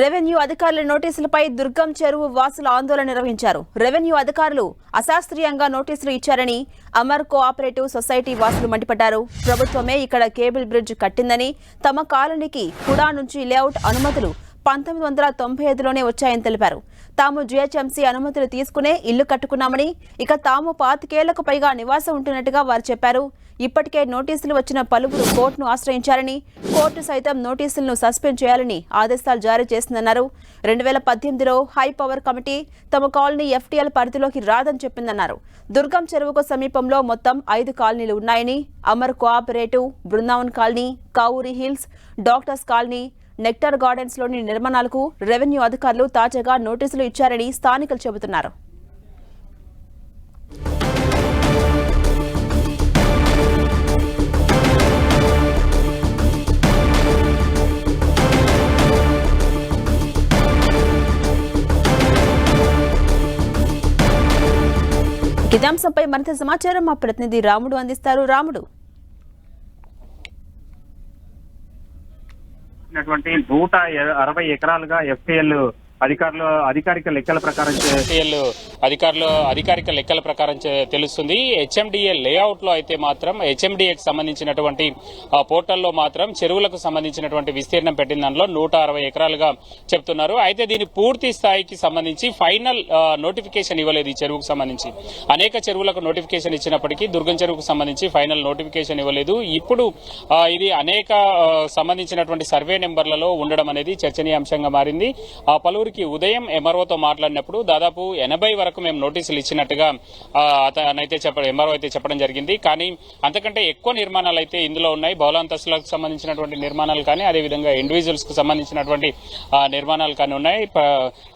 Revenue అధికారుల నోటీసులపై దుర్గం చెరువు వాసులు ఆందోళన నిర్వహించారు. రెవెన్యూ అధికారులు అశాస్త్రీయంగా నోటీసులు ఇచ్చారని అమర్ కోఆపరేటివ్ సొసైటీ వాసులు మండిపడ్డారు. ప్రభుత్వమే ఇక్కడ కేబుల్ బ్రిడ్జ్ కట్టిందని తమ కాలనీకి కుడా నుంచి లేఅవుట్ అనుమతులు పంతొమ్మిది వందల తొంభై ఐదులోనే వచ్చాయని తెలిపారు. తాము జీహెచ్ఎంసీ అనుమతులు తీసుకునే ఇల్లు కట్టుకున్నామని ఇక తాము పాతికేళ్ళకు పైగా నివాసం ఉంటున్నట్టుగా వారు చెప్పారు. ఇప్పటికే నోటీసులు వచ్చిన పలువురు కోర్టును ఆశ్రయించారని కోర్టు సైతం నోటీసులను సస్పెండ్ చేయాలని ఆదేశాలు జారీ చేసిందన్నారు. రెండు వేల పద్దెనిమిదిలో హై పవర్ కమిటీ తమ కాలనీ ఎఫ్టీఎల్ పరిధిలోకి రాదని చెప్పిందన్నారు. దుర్గం చెరువుకు సమీపంలో మొత్తం ఐదు కాలనీలు ఉన్నాయని Amar cooperative Brindavan colony Kavuri hills doctors colony nectar గార్డెన్స్లోని నిర్మాణాలకు రెవెన్యూ అధికారులు తాజాగా నోటీసులు ఇచ్చారని స్థానికులు చెబుతున్నారు. ఇదే అంశంపై మరింత సమాచారం మా ప్రతినిధి రాముడు అందిస్తారు. రాముడు. నూట అరవై ఎకరాలుగా ఎఫ్టీఎల్ అధికారులు అధికారిక లెక్కల ప్రకారం అధికారులు అధికారిక లెక్కల ప్రకారం చే- తెలుస్తుంది. హెచ్ఎండిఏ లేఅవుట్లో అయితే మాత్రం హెచ్ఎండిఏకి సంబంధించినటువంటి పోర్టల్లో మాత్రం చెరువులకు సంబంధించినటువంటి విస్తీర్ణం పెట్టిన దానిలో నూట అరవై ఎకరాలుగా చెప్తున్నారు. అయితే దీని పూర్తి స్థాయికి సంబంధించి ఫైనల్ నోటిఫికేషన్ ఇవ్వలేదు ఈ చెరువుకు సంబంధించి. అనేక చెరువులకు నోటిఫికేషన్ ఇచ్చినప్పటికీ దుర్గం చెరువుకు సంబంధించి ఫైనల్ నోటిఫికేషన్ ఇవ్వలేదు. ఇప్పుడు ఇది అనేక సంబంధించినటువంటి సర్వే నెంబర్లలో ఉండడం అనేది చర్చనీయాంశంగా మారింది. ఆ పలువురికి ఉదయం ఎంఆర్ఓతో మాట్లాడినప్పుడు దాదాపు ఎనభై వరకు మేము నోటీసులు ఇచ్చినట్టుగా అతనైతే చెప్పడం ఎంఆర్ఓ అయితే చెప్పడం జరిగింది. కానీ అంతకంటే ఎక్కువ నిర్మాణాలు అయితే ఇందులో ఉన్నాయి. బహుళాంతస్తులకు సంబంధించినటువంటి నిర్మాణాలు కానీ అదేవిధంగా ఇండివిజువల్స్కు సంబంధించినటువంటి నిర్మాణాలు కానీ ఉన్నాయి.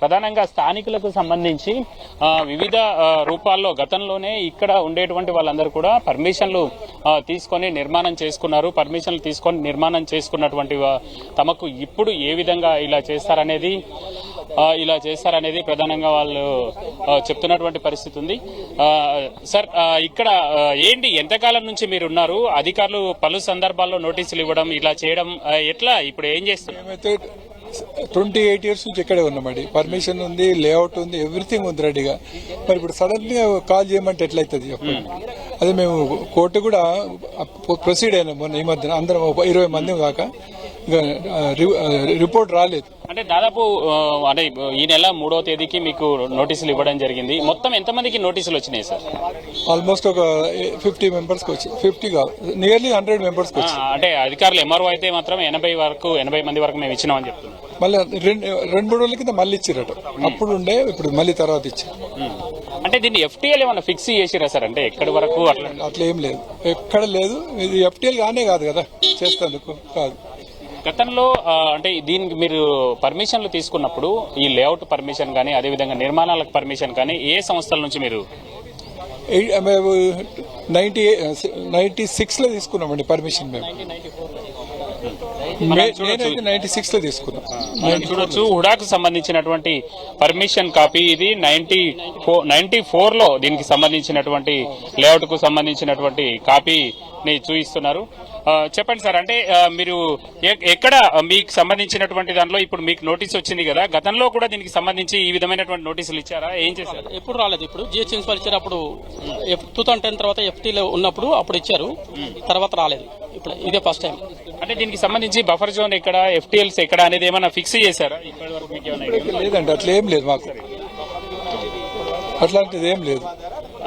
ప్రధానంగా స్థానికులకు సంబంధించి వివిధ రూపాల్లో గతంలోనే ఇక్కడ ఉండేటువంటి వాళ్ళందరూ కూడా పర్మిషన్లు తీసుకొని నిర్మాణం చేసుకున్నారు. పర్మిషన్లు తీసుకొని నిర్మాణం చేసుకున్నటువంటి తమకు ఇప్పుడు ఏ విధంగా ఇలా చేస్తారనేది ఇలా చేస్తారనేది ప్రధానంగా వాళ్ళు చెప్తున్నటువంటి పరిస్థితి ఉంది. సార్ ఇక్కడ ఏంటి ఎంతకాలం నుంచి మీరు ఉన్నారు అధికారులు పలు సందర్భాల్లో నోటీసులు ఇవ్వడం ఇలా చేయడం ఎట్లా? ఇప్పుడు ఏం చేస్తున్నారు? ట్వంటీ ఎయిట్ ఇయర్స్ నుంచి ఇక్కడే ఉన్నామండి పర్మిషన్ ఉంది లేఅవుట్ ఉంది ఎవ్రీథింగ్ ఉంది రెడీగా. మరి ఇప్పుడు సడన్గా కాల్ చేయమంటే ఎట్లయితుంది అదే మేము కోర్టు కూడా ప్రొసీడ్ అయినాం మొన్న ఈ మధ్యన అందరం ఇరవై మంది కాక రిపోర్ట్ రాలేదు. అంటే దాదాపు అంటే ఈ నెల మూడో తేదీకి మీకు నోటీసులు ఇవ్వడం జరిగింది. మొత్తం ఎంతమందికి నోటీసులు వచ్చినాయి సార్? ఆల్మోస్ట్ ఒక ఫిఫ్టీ మెంబర్స్ వచ్చి ఫిఫ్టీ కాదు నియర్లీ హండ్రెడ్ మెంబర్స్ అంటే అధికారులు ఎంఆర్ఓ అయితే మాత్రం ఎనభై వరకు ఎనభై మంది వరకు మేము ఇచ్చినామని చెప్తున్నాం మళ్ళీ రెండు రెండు మూడు రోజుల కింద మళ్ళీ ఇచ్చిరట. అప్పుడు ఉండే ఇప్పుడు మళ్ళీ తర్వాత ఇచ్చారు. అంటే దీన్ని ఎఫ్టీఎల్ ఏమైనా ఫిక్స్ చేసిరా సార్? అంటే ఎక్కడి వరకు అట్లా? అట్లా ఏం లేదు. ఎక్కడ లేదు. ఇది ఎఫ్టీఎల్ గానే కాదు కదా చేస్తేందుకు కాదు. గతంలో అంటే దీనికి మీరు పర్మిషన్లు తీసుకున్నప్పుడు ఈ లేఅవుట్ పర్మిషన్ కానీ అదేవిధంగా నిర్మాణాలకు పర్మిషన్ కానీ ఏ సంస్థల నుంచి మీరు? నైన్టీ నైన్టీ సిక్స్లో తీసుకున్నామండి పర్మిషన్ మేము. నైన్టీ సిక్స్లో తీసుకున్నాం. మనం చూడొచ్చు. హుడాకు సంబంధించినటువంటి పర్మిషన్ కాపీ ఇది. నైన్టీ ఫోర్ నైన్టీ ఫోర్లో దీనికి సంబంధించినటువంటి లేఅవుట్కు సంబంధించినటువంటి కాపీని చూపిస్తున్నారు చెప్పండి సార్ అంటే మీరు ఎక్కడ మీకు సంబంధించినటువంటి దానిలో ఇప్పుడు మీకు నోటీస్ వచ్చింది కదా గతంలో కూడా దీనికి సంబంధించి ఈ విధమైనటువంటి నోటీసులు ఇచ్చారా? ఏం చేశారు? ఎప్పుడు రాలేదు. ఇప్పుడు జిహెచ్ఎంసీ వాళ్ళు ఇచ్చారు అప్పుడు టూ థౌసండ్ టెన్ తర్వాత ఎఫ్టీలో ఉన్నప్పుడు అప్పుడు ఇచ్చారు. తర్వాత రాలేదు. ఇప్పుడు ఇదే ఫస్ట్ టైం. అంటే దీనికి సంబంధించి బఫర్ జోన్ ఎక్కడ ఎఫ్టీఎల్స్ ఎక్కడ అనేది ఏమైనా ఫిక్స్ చేశారా? ఇప్పటి వరకు మీకు ఏమైనా idea ఉందా? లేదండి అట్లా ఏం లేదు మాకు. అట్లాంటిది ఏం లేదు.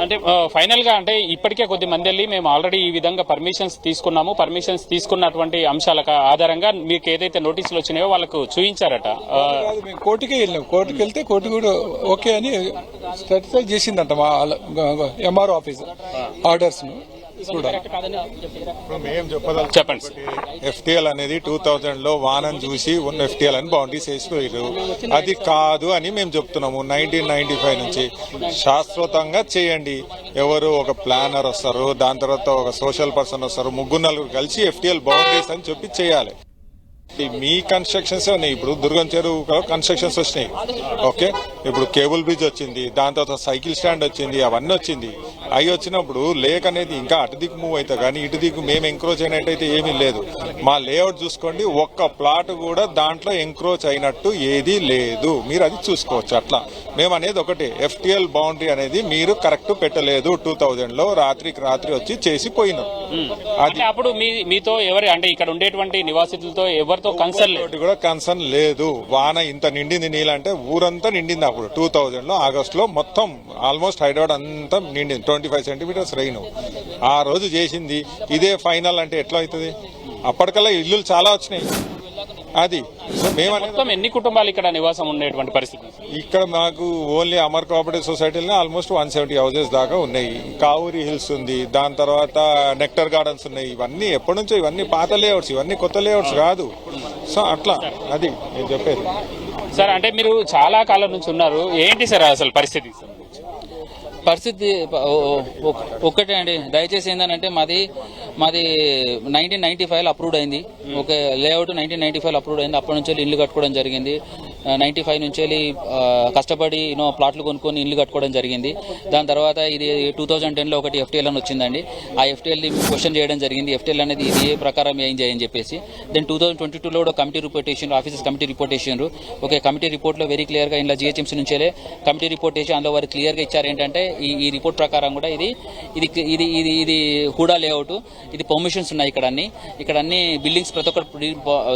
అంటే ఫైనల్గా అంటే ఇప్పటికే కొద్ది మంది వెళ్ళి మేము ఆల్రెడీ ఈ విధంగా పర్మిషన్స్ తీసుకున్నాము. పర్మిషన్స్ తీసుకున్నటువంటి అంశాల ఆధారంగా మీకు ఏదైతే నోటీసులు వచ్చినాయో వాళ్ళకు చూపించారట కోర్టుకే వెళ్ళినాం కోర్టుకి వెళ్తే కోర్టు కూడా ఓకే అని సర్టిఫై చేసిందంట మా ఎంఆర్ఓ ఆఫీస్ ఆర్డర్స్ను. చెప్పండి. ఎఫ్టీఎల్ అనేది టూ థౌజండ్లో వానని చూసి ఉన్న ఎఫ్టీఎల్ అని బౌండరీస్ వేసిపోయారు అది కాదు అని మేము చెప్తున్నాము నైన్టీన్ నైన్టీ ఫైవ్ నుంచి. శాశ్వతంగా చేయండి. ఎవరు ఒక ప్లానర్ వస్తారు దాని తర్వాత ఒక సోషల్ పర్సన్ వస్తారు ముగ్గురు నలుగురు కలిసి ఎఫ్టీఎల్ బౌండరీస్ అని చెప్పి చేయాలి. ఈ మీ కన్స్ట్రక్షన్స్ ఉన్నాయి. ఇప్పుడు దుర్గం చెరువు కన్స్ట్రక్షన్స్ వచ్చినాయి. ఓకే ఇప్పుడు కేబుల్ బ్రిడ్జ్ వచ్చింది దాని తర్వాత సైకిల్ స్టాండ్ వచ్చింది అవన్నీ వచ్చింది. అవి వచ్చినప్పుడు లేక్ అనేది ఇంకా అటు దిక్కు మూవ్ అవుతుంది కానీ ఇటు దిక్కు మేము ఎంక్రోచ్ అయినట్టయితే ఏమీ లేదు. మా లేఅవుట్ చూసుకోండి ఒక్క ప్లాట్ కూడా దాంట్లో ఎంక్రోచ్ అయినట్టు ఏదీ లేదు. మీరు అది చూసుకోవచ్చు అట్లా. మేము అనేది ఒకటి ఎఫ్టిఎల్ బౌండరీ అనేది మీరు కరెక్ట్ పెట్టలేదు టూ థౌజండ్లో రాత్రికి రాత్రి వచ్చి చేసి పోయినాం. అది అంటే అప్పుడు మీ మీతో ఎవరి అంటే ఇక్కడ ఉండేటువంటి నివాసితులతో ఎవరితో కన్సర్న్ కూడా కన్సర్న్ లేదు. వాన ఇంత నిండింది నీళ్ళంటే ఊరంతా నిండింది అప్పుడు టూ థౌజండ్లో ఆగస్ట్లో మొత్తం ఆల్మోస్ట్ హైదరాబాద్ అంతా నిండింది. ట్వంటీ ఫైవ్ సెంటీమీటర్స్ రైన్ ఆ రోజు చేసింది. ఇదే ఫైనల్ అంటే ఎట్లా అవుతుంది? అప్పటికల్లా ఇల్లులు చాలా వచ్చినాయి. అది. మొత్తం ఎన్ని కుటుంబాలు ఇక్కడ నివాసం ఉండేటువంటి పరిస్థితి? ఇక్కడ మాకు ఓన్లీ అమర్ కోఆపరేటివ్ సొసైటీలో ఆల్మోస్ట్ వన్ సెవెంటీ హౌసెస్ దాకా ఉన్నాయి. కావూరి హిల్స్ ఉంది. దాని తర్వాత నెక్టర్ గార్డెన్స్ ఉన్నాయి. ఇవన్నీ ఎప్పటి నుంచో ఇవన్నీ పాత లేఅవుట్స్ ఇవన్నీ కొత్త లేఅవుట్స్ కాదు. సో అట్లా. అది నేను చెప్పేది. సార్ అంటే మీరు చాలా కాలం నుంచి ఉన్నారు. ఏంటి సార్ అసలు పరిస్థితి? పరిస్థితి ఒక్కటే అండి. దయచేసి ఏంటంటే మాది మాది నైన్టీన్ నైన్టీ ఫైవ్ అప్రూవ్డ్ అయింది. Okay layout nineteen ninety five approved అయింది. అప్పటి నుంచి ఇల్లు కట్టుకోవడం జరిగింది. నైన్టీ ఫైవ్ నుంచి వెళ్ళి, కష్టపడి యూనో ప్లాట్లు కొనుక్కొని ఇల్లు కట్టుకోవడం జరిగింది. దాని తర్వాత ఇది టూ థౌజండ్ టెన్లో ఒకటి ఎఫ్టీఎల్ అని వచ్చిందండి. ఆ ఎఫ్టీఎల్ని క్వశ్చన్ చేయడం జరిగింది. ఎఫ్టీఎల్ అనేది ఇది ఏ ప్రకారం ఏం చేయని చెప్పేసి. దెన్ టూ థౌసండ్ ట్వంటీ టూలో కూడా కమిటీ రిపోర్ట్ చేసిండ్రు ఆఫీసర్స్ కమిటీ రిపోర్ట్ చేసిండ్రు. ఓకే కమిటీ రిపోర్ట్లో వెరీ క్లియర్గా ఇలా జిహెచ్ఎంసీ నుంచే కమిటీ రిపోర్ట్ చేసి అందులో వారు క్లియర్గా ఇచ్చారు ఏంటంటే ఈ ఈ రిపోర్ట్ ప్రకారం కూడా ఇది ఇది ఇది ఇది ఇది హూడా లేఅవుట్ ఇది పర్మిషన్స్ ఉన్నాయి ఇక్కడ అన్ని. ఇక్కడ అన్ని బిల్డింగ్స్ ప్రతి ఒక్కటి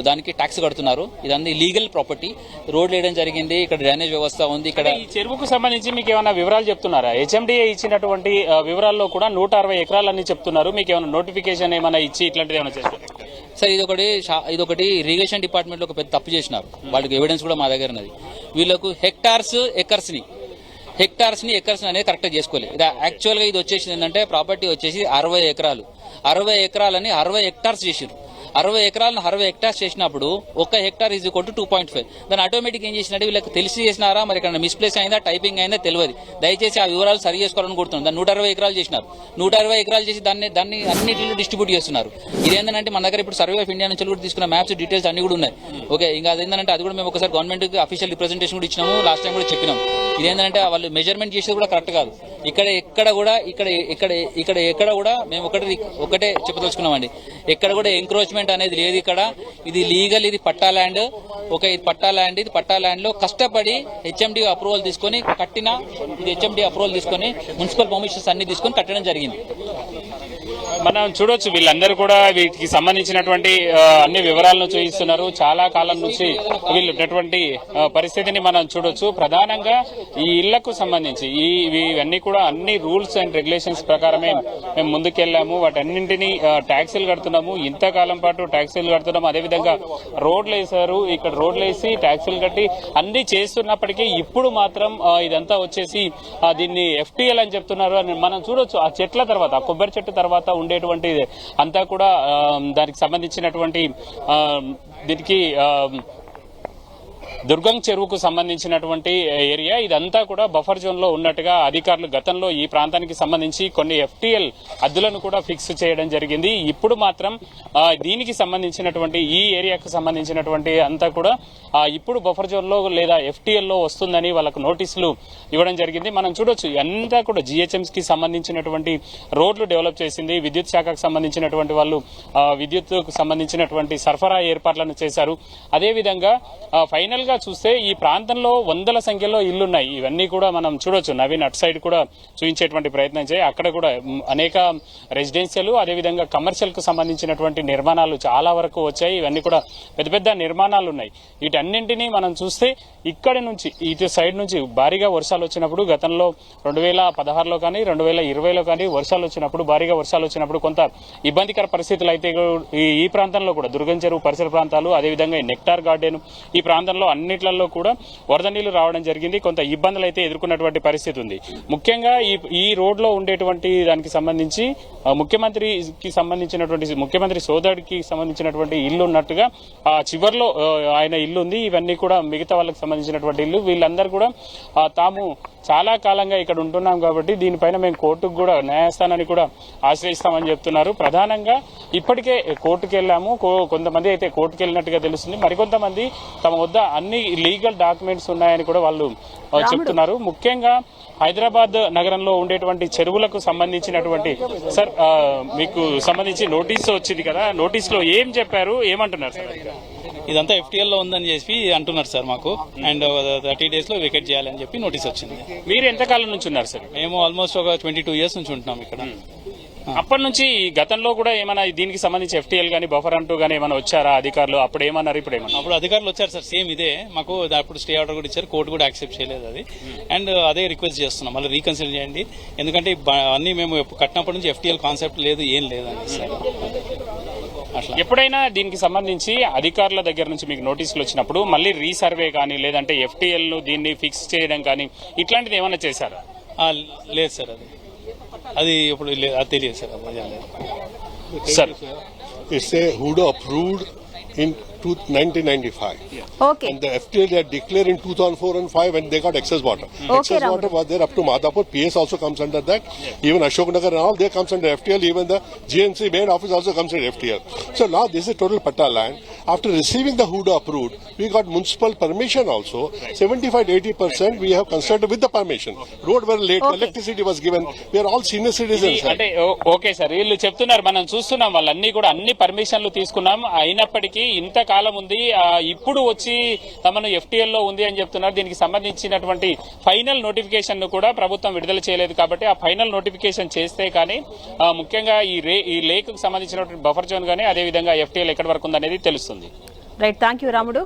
దానికి ట్యాక్స్ కడుతున్నారు. ఇదన్నీ లీగల్ ప్రాపర్టీ రోడ్ వేయడం జరిగింది ఇక్కడ డ్రైనేజ్ వ్యవస్థ ఉంది ఇక్కడ ఈ చెరువుకు సంబంధించి మీకు ఏమైనా వివరాలు చెప్తున్నారా? హెచ్ఎండిఏ ఇచ్చినటువంటి వివరాల్లో కూడా నూట అరవై ఎకరాలని చెప్తున్నారు. మీకు ఏమైనా నోటిఫికేషన్ ఏమైనా ఇచ్చి ఇట్లాంటిది ఏమైనా చేస్తారు? సార్ ఇదొకటి ఇదొకటి ఇరిగేషన్ డిపార్ట్మెంట్లో ఒక పెద్ద తప్పు చేసినారు. వాళ్ళకి ఎవిడెన్స్ కూడా మా దగ్గర ఉన్నది. వీళ్ళకు హెక్టార్స్ ఎకర్స్ని హెక్టార్స్ని ఎకర్స్ అనేది కరెక్ట్ చేసుకోలేదు. ఇది యాక్చువల్గా ఇది వచ్చేసి ఏంటంటే ప్రాపర్టీ వచ్చేసి అరవై ఎకరాలు. అరవై ఎకరాలని అరవై హెక్టార్స్ చేసిరు అరవై ఎకరాలను అరవై హెక్టార్స్ చేసినప్పుడు ఒక hectare is equal to two point five దాని ఆటోమేటిక్ ఏం చేసినట్టు వీళ్ళకి తెలిసి చేసినారా? మరి ఇక్కడ మిస్ప్లేస్ అయిందా? టైపింగ్ అయిందా? తెలియదు. దయచేసి ఆ వివరాలు సరి చేసుకోవాలని కోరుతున్నాను దాన్ని నూట అరవై ఎకరాలు చేసినారు. నూట అరవై ఎకరాలు చేసి దాన్ని దాన్ని అన్నింటిలో డిస్ట్రిబ్యూట్ చేస్తున్నారు. ఇదేంటంటే మన దగ్గర ఇప్పుడు సర్వే ఆఫ్ ఇండియా నుంచి కూడా తీసుకున్న మ్యాప్స్ డీటెయిల్స్ అన్ని కూడా ఉన్నాయి. ఓకే ఇంకా అదేంటంటే అది కూడా మేము ఒకసారి గవర్నమెంట్ అఫీషియల్ రిప్రజెంటేషన్ కూడా ఇచ్చినాము. లాస్ట్ టైం కూడా చెప్పినాం. ఇదేంటంటే వాళ్ళు మెజర్మెంట్ చేసేది కూడా కరెక్ట్ కాదు. ఇక్కడ ఎక్కడ కూడా ఇక్కడ ఇక్కడ ఇక్కడ ఎక్కడ కూడా మేము ఒకటి ఒకటే చెప్పదలుచుకున్నామండి. ఎక్కడ కూడా ఎంక్రోచ్మెంట్ అనేది లేదు ఇక్కడ. ఇది లీగల్ ఇది పట్టా ల్యాండ్ ఒక ఇది పట్టా ల్యాండ్ ఇది పట్టా ల్యాండ్లో కష్టపడి హెచ్ఎండి అప్రూవల్ తీసుకొని కట్టిన ఇది హెచ్ఎండి అప్రూవల్ తీసుకొని మున్సిపల్ పర్మిషన్స్ అన్ని తీసుకొని కట్టడం జరిగింది. మనం చూడొచ్చు వీళ్ళందరూ కూడా వీటికి సంబంధించినటువంటి అన్ని వివరాలను చూపిస్తున్నారు చాలా కాలం నుంచి వీళ్ళు ఉన్నటువంటి పరిస్థితిని మనం చూడొచ్చు. ప్రధానంగా ఈ ఇళ్ళకు సంబంధించి ఈ ఇవన్నీ కూడా అన్ని రూల్స్ అండ్ రెగ్యులేషన్స్ ప్రకారమే మేము ముందుకెళ్ళాము వాటన్నింటినీ ట్యాక్సీలు కడుతున్నాము. ఇంతకాలం పాటు ట్యాక్సీలు కడుతున్నాము. అదేవిధంగా రోడ్లు వేశారు. ఇక్కడ రోడ్లు వేసి ట్యాక్సీలు కట్టి అన్ని చేస్తున్నప్పటికీ ఇప్పుడు మాత్రం ఇదంతా వచ్చేసి దీన్ని ఎఫ్టీఎల్ అని చెప్తున్నారు. అని మనం చూడొచ్చు. ఆ చెట్ల తర్వాత కొబ్బరి చెట్టు తర్వాత ఉండేటువంటి అంతా కూడా ఆ, దానికి సంబంధించినటువంటి ఆ, దీనికి ఆ, దుర్గం చెరువుకు సంబంధించినటువంటి ఏరియా. ఇదంతా కూడా బఫర్ జోన్లో ఉన్నట్టుగా అధికారులు గతంలో ఈ ప్రాంతానికి సంబంధించి కొన్ని ఎఫ్టీఎల్ అద్దులను కూడా ఫిక్స్ చేయడం జరిగింది. ఇప్పుడు మాత్రం దీనికి సంబంధించినటువంటి ఈ ఏరియాకు సంబంధించినటువంటి అంతా కూడా ఇప్పుడు బఫర్ జోన్లో లేదా ఎఫ్టీఎల్లో వస్తుందని వాళ్ళకు నోటీసులు ఇవ్వడం జరిగింది. మనం చూడొచ్చు అంతా కూడా జిహెచ్ఎంస్కి సంబంధించినటువంటి రోడ్లు డెవలప్ చేసింది. విద్యుత్ శాఖకు సంబంధించినటువంటి వాళ్ళు విద్యుత్కు సంబంధించినటువంటి సరఫరా ఏర్పాట్లను చేశారు. అదేవిధంగా ఫైనల్ గా చూస్తే ఈ ప్రాంతంలో వందల సంఖ్యలో ఇల్లున్నాయి. ఇవన్నీ కూడా మనం చూడొచ్చు. నవీన్ అటు సైడ్ కూడా చూపించేటువంటి ప్రయత్నం చేయి. అక్కడ కూడా అనేక రెసిడెన్షియల్ అదేవిధంగా కమర్షియల్కు సంబంధించినటువంటి నిర్మాణాలు చాలా వరకు వచ్చాయి. ఇవన్నీ కూడా పెద్ద పెద్ద నిర్మాణాలు ఉన్నాయి వీటన్నింటినీ మనం చూస్తే ఇక్కడి నుంచి ఇటు సైడ్ నుంచి భారీగా వర్షాలు వచ్చినప్పుడు గతంలో రెండు వేల పదహారులో కానీ రెండు వేల ఇరవైలో కానీ వర్షాలు వచ్చినప్పుడు భారీగా వర్షాలు వచ్చినప్పుడు కొంత ఇబ్బందికర పరిస్థితులు అయితే ఈ ప్రాంతంలో కూడా. దుర్గం చెరువు పరిసర ప్రాంతాలు అదేవిధంగా నెక్టార్ గార్డెన్ ఈ ప్రాంతంలో అన్నిట్లలో కూడా వరద నీళ్ళు రావడం జరిగింది. కొంత ఇబ్బందులు అయితే ఎదుర్కొన్నటువంటి పరిస్థితి ఉంది. ముఖ్యంగా ఈ ఈ రోడ్లో ఉండేటువంటి దానికి సంబంధించి ముఖ్యమంత్రికి సంబంధించినటువంటి ముఖ్యమంత్రి సోదరుడికి సంబంధించినటువంటి ఇల్లు ఉన్నట్టుగా ఆ చివర్లో ఆయన ఇల్లు ఉంది. ఇవన్నీ కూడా మిగతా వాళ్ళకి సంబంధించినటువంటి ఇల్లు. వీళ్ళందరూ కూడా తాము చాలా కాలంగా ఇక్కడ ఉంటున్నాం కాబట్టి దీనిపైన మేము కోర్టుకు కూడా న్యాయస్థానాన్ని కూడా ఆశ్రయిస్తామని చెప్తున్నారు. ప్రధానంగా ఇప్పటికే కోర్టుకు వెళ్ళాము కో- కొంతమంది అయితే కోర్టుకు వెళ్ళినట్టుగా తెలుస్తుంది. మరికొంతమంది తమ వద్ద అన్ని లీగల్ డాక్యుమెంట్స్ ఉన్నాయని కూడా వాళ్ళు చెప్తున్నారు. ముఖ్యంగా హైదరాబాద్ నగరంలో ఉండేటువంటి చెరువులకు సంబంధించినటువంటి సార్ మీకు సంబంధించి నోటీస్ వచ్చింది కదా నోటీస్లో ఏం చెప్పారు ఏమంటున్నారు సార్? ఇదంతా ఎఫ్టీఎల్లో ఉందని చెప్పి అంటున్నారు సార్ మాకు. అండ్ థర్టీ డేస్లో వికెట్ చేయాలని చెప్పి నోటీస్ వచ్చింది. మీరు ఎంతకాలం నుంచి ఉన్నారు సార్? మేము ఆల్మోస్ట్ ఒక ట్వంటీ టూ ఇయర్స్ నుంచి ఉంటున్నాం ఇక్కడ. అప్పటి నుంచి గతంలో కూడా ఏమైనా దీనికి సంబంధించి ఎఫ్టీఎల్ గానీ బఫర్ అంటూ గానీ ఏమైనా వచ్చారా అధికారులు? అప్పుడు ఏమన్నారు ఇప్పుడు ఏమన్నా అప్పుడు అధికారులు వచ్చారు సార్ సేమ్ ఇదే. మాకు అప్పుడు స్టే ఆర్డర్ కూడా ఇచ్చారు కోర్టు కూడా యాక్సెప్ట్ చేయలేదు అది. అండ్ అదే రిక్వెస్ట్ చేస్తున్నాం మళ్ళీ రీకన్సిడర్ చేయండి. ఎందుకంటే అన్ని మేము కట్టినప్పటి నుంచి ఎఫ్టీఎల్ కాన్సెప్ట్ లేదు ఏం లేదు అని సార్. అట్లా. ఎప్పుడైనా దీనికి సంబంధించి అధికారుల దగ్గర నుంచి మీకు నోటీసులు వచ్చినప్పుడు మళ్ళీ రీసర్వే కానీ లేదంటే ఎఫ్టీఎల్ను దీన్ని ఫిక్స్ చేయడం కానీ ఇట్లాంటిది ఏమైనా చేశారా? లేదు సార్ అది. అది ఇప్పుడు అది తెలియదు సార్ ఏం sir It's a Huda approved in two- 1995. Okay And the FTA they had declared in 2004 and 5 when they got excess water. excess Ramu. water was there up to Madhapur. PS also comes under that. Even Ashok Nagar and all, they comes under FTL. Even the GNC main office also comes under FTL. So now this is total Patta land. After receiving the Huda approved, we got municipal permission also. 75 80 percent we have constructed with the permission. Road were late. Okay. Electricity was given. We are all senior citizens. sir. అంటే okay sir వీళ్ళు చెప్తున్నారు మనం చూస్తున్నాం వాళ్ళన్నీ కూడా అన్ని పర్మిషన్లు తీసుకున్నాం అయినప్పటికీ కాలం ఉంది. ఇప్పుడు వచ్చి తమను ఎఫ్టీఎల్లో ఉంది అని చెప్తున్నారు. దీనికి సంబంధించినటువంటి ఫైనల్ నోటిఫికేషన్ను కూడా ప్రభుత్వం విడుదల చేయలేదు కాబట్టి ఆ ఫైనల్ నోటిఫికేషన్ చేస్తే కానీ ముఖ్యంగా ఈ రే ఈ లేక్ సంబంధించినటువంటి బఫర్ జోన్ కానీ అదే విధంగా ఎఫ్టీఎల్ ఎక్కడి వరకు ఉందనేది తెలుస్తుంది. రైట్ థ్యాంక్ యూ రాముడు